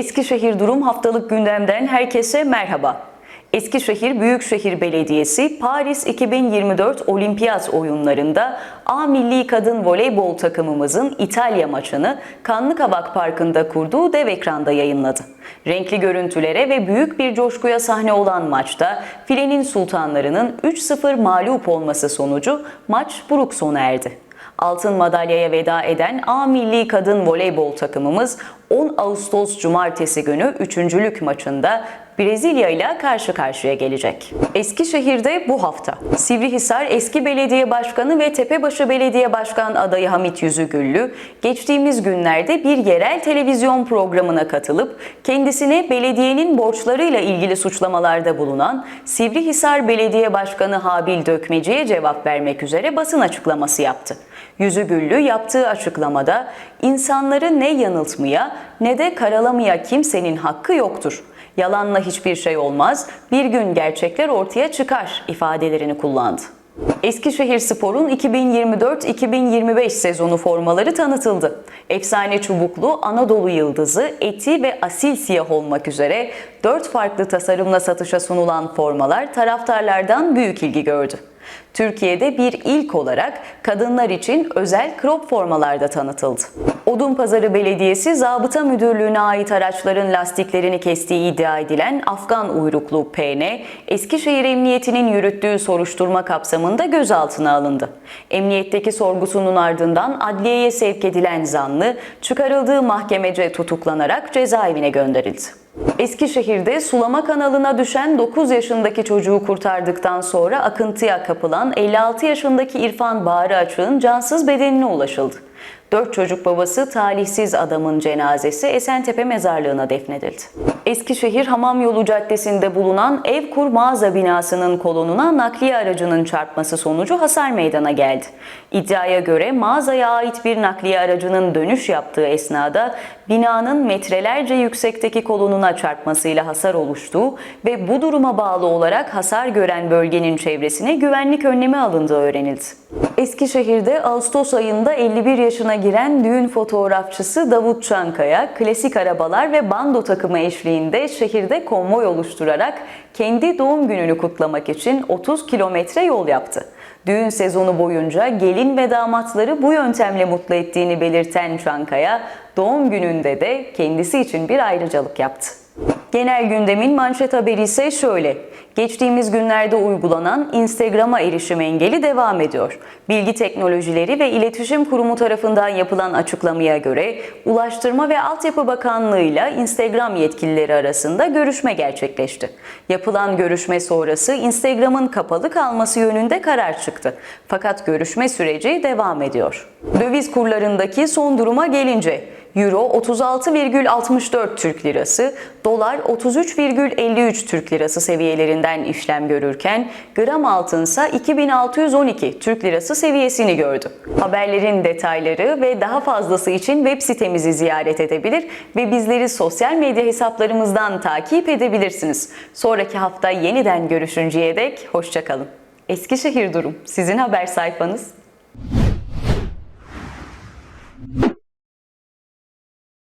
Eskişehir Durum Haftalık Gündem'den herkese merhaba. Eskişehir Büyükşehir Belediyesi Paris 2024 Olimpiyat oyunlarında A Milli Kadın Voleybol takımımızın İtalya maçını Kanlıkavak Parkı'nda kurduğu dev ekranda yayınladı. Renkli görüntülere ve büyük bir coşkuya sahne olan maçta filenin sultanlarının 3-0 mağlup olması sonucu maç buruk sona erdi. Altın madalyaya veda eden A Milli Kadın Voleybol takımımız 10 Ağustos Cumartesi günü üçüncülük maçında Brezilya ile karşı karşıya gelecek. Eskişehir'de bu hafta Sivrihisar eski belediye başkanı ve Tepebaşı Belediye Başkan adayı Hamit Yüzügüllü geçtiğimiz günlerde bir yerel televizyon programına katılıp kendisine belediyenin borçlarıyla ilgili suçlamalarda bulunan Sivrihisar Belediye Başkanı Habil Dökmeci'ye cevap vermek üzere basın açıklaması yaptı. Yüzügüllü yaptığı açıklamada insanları ne yanıltmaya ne de karalamaya kimsenin hakkı yoktur. Yalanla hiçbir şey olmaz, bir gün gerçekler ortaya çıkar ifadelerini kullandı. Eskişehir Spor'un 2024-2025 sezonu formaları tanıtıldı. Efsane çubuklu Anadolu Yıldızı, eti ve asil siyah olmak üzere 4 farklı tasarımla satışa sunulan formalar taraftarlardan büyük ilgi gördü. Türkiye'de bir ilk olarak kadınlar için özel crop formalarda tanıtıldı. Odunpazarı Belediyesi Zabıta Müdürlüğü'ne ait araçların lastiklerini kestiği iddia edilen Afgan uyruklu PN, Eskişehir Emniyeti'nin yürüttüğü soruşturma kapsamında gözaltına alındı. Emniyetteki sorgusunun ardından adliyeye sevk edilen zanlı, çıkarıldığı mahkemece tutuklanarak cezaevine gönderildi. Eskişehir'de sulama kanalına düşen 9 yaşındaki çocuğu kurtardıktan sonra akıntıya kapılan 56 yaşındaki İrfan Bağrı Açık'ın cansız bedenine ulaşıldı. Dört çocuk babası talihsiz adamın cenazesi Esentepe mezarlığına defnedildi. Eskişehir Hamam Yolu Caddesi'nde bulunan Evkur mağaza binasının kolonuna nakliye aracının çarpması sonucu hasar meydana geldi. İddiaya göre mağazaya ait bir nakliye aracının dönüş yaptığı esnada binanın metrelerce yüksekteki kolonuna çarpmasıyla hasar oluştuğu ve bu duruma bağlı olarak hasar gören bölgenin çevresine güvenlik önlemi alındığı öğrenildi. Eskişehir'de Ağustos ayında 51 yaşına giren düğün fotoğrafçısı Davut Çankaya, klasik arabalar ve bando takımı eşliğinde şehirde konvoy oluşturarak kendi doğum gününü kutlamak için 30 kilometre yol yaptı. Düğün sezonu boyunca gelin ve damatları bu yöntemle mutlu ettiğini belirten Çankaya, doğum gününde de kendisi için bir ayrıcalık yaptı. Genel gündemin manşet haberi ise şöyle. Geçtiğimiz günlerde uygulanan Instagram'a erişim engeli devam ediyor. Bilgi Teknolojileri ve İletişim Kurumu tarafından yapılan açıklamaya göre Ulaştırma ve Altyapı Bakanlığı ile Instagram yetkilileri arasında görüşme gerçekleşti. Yapılan görüşme sonrası Instagram'ın kapalı kalması yönünde karar çıktı. Fakat görüşme süreci devam ediyor. Döviz kurlarındaki son duruma gelince Euro 36,64 Türk Lirası, dolar 33,53 Türk Lirası seviyelerinden işlem görürken gram altınsa 2612 Türk Lirası seviyesini gördü. Haberlerin detayları ve daha fazlası için web sitemizi ziyaret edebilir ve bizleri sosyal medya hesaplarımızdan takip edebilirsiniz. Sonraki hafta yeniden görüşünceye dek hoşçakalın. Eskişehir Durum sizin haber sayfanız.